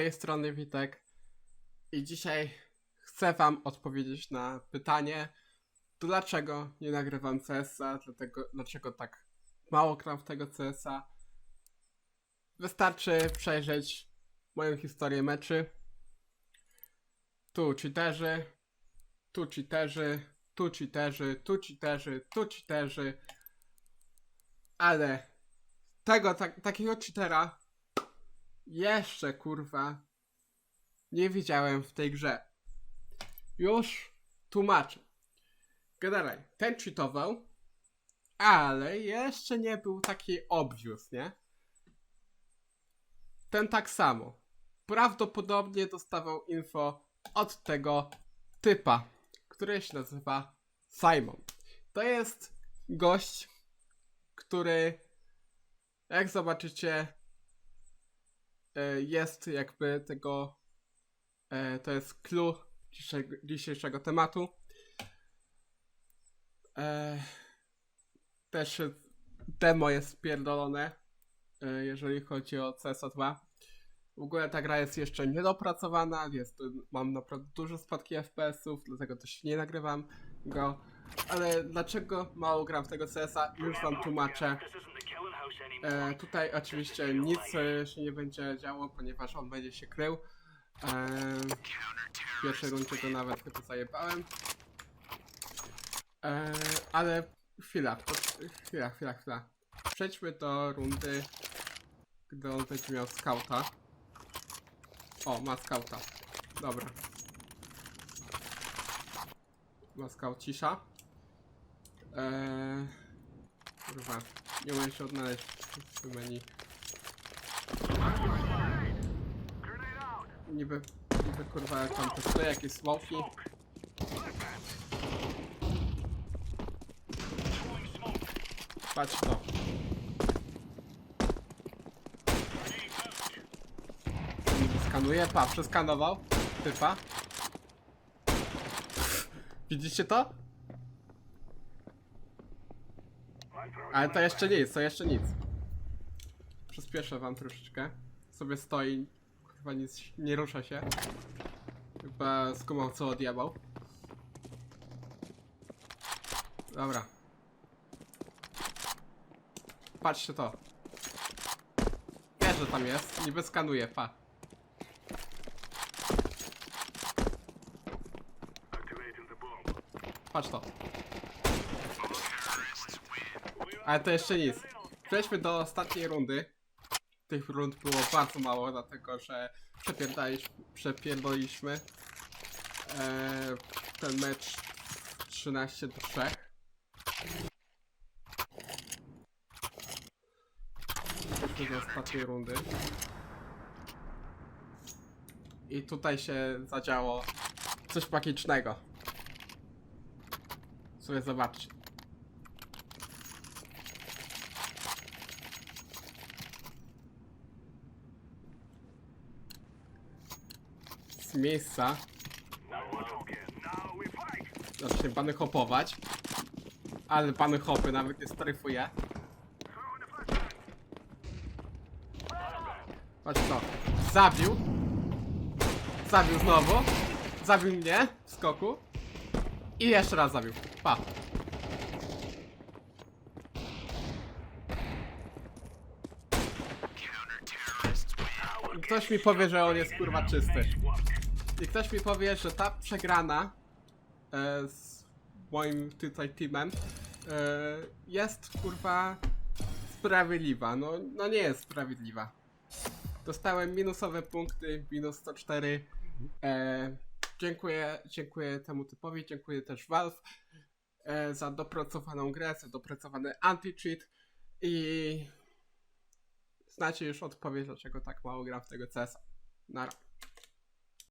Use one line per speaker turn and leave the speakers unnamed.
tej strony Witek i dzisiaj chcę wam odpowiedzieć na pytanie, dlaczego nie nagrywam CS-a, dlatego, dlaczego tak mało gram w tego CS-a. Wystarczy przejrzeć moją historię meczy. Tu cheaterzy, tu cheaterzy, tu cheaterzy, tu cheaterzy, tu cheaterzy. Ale tego, tak, takiego cheatera jeszcze kurwa nie widziałem w tej grze. Już tłumaczę. Generalnie, ten cheatował, ale jeszcze nie był taki obvious, nie? Ten tak samo. Prawdopodobnie dostawał info od tego typa, który się nazywa Simon. To jest gość, który, jak zobaczycie, jest jakby tego. e, To jest clue dzisiejszego, tematu. E, Też demo jest spierdolone, e, jeżeli chodzi o CS2. W ogóle ta gra jest jeszcze niedopracowana, jest, mam naprawdę duże spadki FPS-ów, dlatego też nie nagrywam go. Ale dlaczego mało gram w tego CS-a? Już wam tłumaczę. E, tutaj oczywiście nic e, się nie będzie działo, ponieważ on będzie się krył. E, w pierwszej rundzie go nawet chyba zajebałem. E, ale chwila, chwila, chwila, chwila. Przejdźmy do rundy, gdy on będzie miał skauta. O, ma skauta. Dobra. Ma skaucisza. Eee, kurwa, nie umiem się odnaleźć w tym menu. Niby, niby kurwa jak tam testuję, jakieś smoki. Patrz to. Skanuje, pa, przeskanował. Typa. Widzicie to? Ale to jeszcze nic, to jeszcze nic. Przyspieszę wam troszeczkę. Sobie stoi, chyba nic nie rusza się. Chyba skumał co odjebał. Dobra. Patrzcie to. Wiesz, że tam jest, niby skanuje, pa. Patrz to. Ale to jeszcze nic. Przejdźmy do ostatniej rundy. Tych rund było bardzo mało, dlatego że przepierdoliśmy e, ten mecz 13 do 3. Przejdźmy do ostatniej rundy. I tutaj się zadziało coś magicznego. Sobie zobaczcie. Miejsca zacznie pany hopować. Ale pany hopy nawet nie stryfuje. Patrz to. Zabił. Zabił znowu. Zabił mnie w skoku. I jeszcze raz zabił. Pa. Ktoś mi powie, że on jest kurwa czysty. I ktoś mi powie, że ta przegrana e, z moim tutaj teamem e, jest kurwa sprawiedliwa. No, no nie jest sprawiedliwa. Dostałem minusowe punkty, minus 104. E, dziękuję, dziękuję temu typowi, dziękuję też Valve e, za dopracowaną grę, za dopracowany anti-cheat i znacie już odpowiedź, dlaczego tak mało gram w tego CS. Nara.